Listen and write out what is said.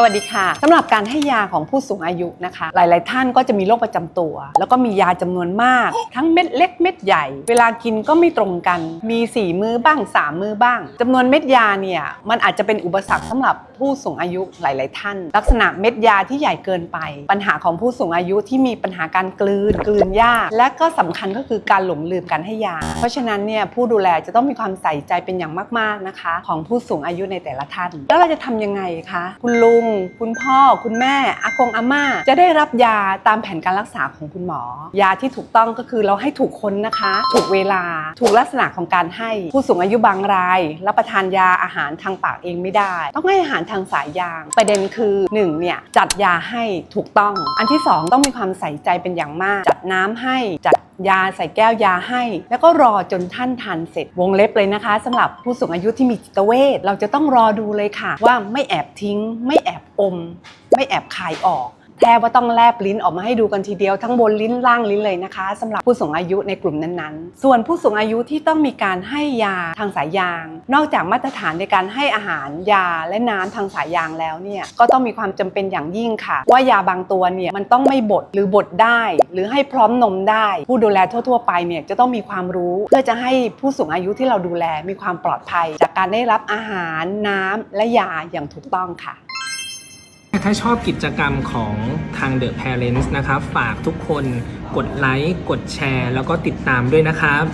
สวัสดีค่ะสำหรับการให้ยาของผู้สูงอายุนะคะ หลาย ๆ ท่านก็จะมีโรคประจำตัว แล้วก็มียาจำนวนมาก ทั้งเม็ดเล็กเม็ดใหญ่ เวลากินก็ไม่ตรงกัน มี 4 มือบ้าง 3 มือบ้างจำนวนเม็ดยาเนี่ยมันอาจจะเป็นอุปสรรคสำหรับผู้สูงอายุหลาย ๆ ท่าน ลักษณะเม็ดยาที่ใหญ่เกินไป ปัญหาของผู้สูงอายุที่มีปัญหาการกลืนกลืนยากและก็สำคัญก็คือการหลงลืมการให้ยา เพราะฉะนั้นเนี่ยผู้ดูแลจะต้องมีความใส่ใจเป็นอย่างมาก ๆ นะคะ ของผู้สูงอายุในแต่ละท่าน แล้วเราจะทำยังไงคะคุณลุงคุณพ่อ คุณแม่อากงอาม่า จะได้รับยาตามแผนการรักษาของคุณหมอ ยาที่ถูกต้องก็คือเราให้ถูกคนนะคะ ถูกเวลา ถูกลักษณะของการให้ผู้สูงอายุบางราย รับประทานยาอาหารทางปากเองไม่ได้ ต้องให้อาหารทางสายยาง ประเด็นคือหนึ่งเนี่ยจัดยาให้ถูกต้อง อันที่สองต้องมีความใส่ใจเป็นอย่างมาก จัดน้ำให้จัด ยาใส่แก้วยาให้ แล้วก็รอจนท่านทานเสร็จวงเล็บเลยนะคะสำหรับผู้สูงอายุที่มีจิตเวชเราจะต้องรอดูเลยค่ะ ว่าไม่แอบทิ้ง ไม่แอบอม ไม่แอบคายออก แทบว่าต้องแลบลิ้นออกมาให้ดูกันทีเดียวทั้งบนลิ้นล่างลิ้นเลยนะคะสำหรับผู้สูงอายุในกลุ่มนั้นๆ ส่วนผู้สูงอายุที่ต้องมีการให้ยาทางสายยาง นอกจากมาตรฐานในการให้อาหารยาและน้ำทางสายยางแล้วเนี่ยก็ต้องมีความจำเป็นอย่างยิ่งค่ะ ว่ายาบางตัวเนี่ยมันต้องไม่บดหรือบดได้ หรือให้พร้อมนมได้ ผู้ดูแลทั่ว ๆ ไปเนี่ยจะต้องมีความรู้ เพื่อจะให้ผู้สูงอายุที่เราดูแลมีความปลอดภัย จากการได้รับอาหารน้ำและยาอย่างถูกต้องค่ะ ถ้าชอบกิจกรรมของทาง The Parents นะครับ ฝากทุกคนกดไลค์ กดแชร์ แล้วก็ติดตามด้วยนะครับ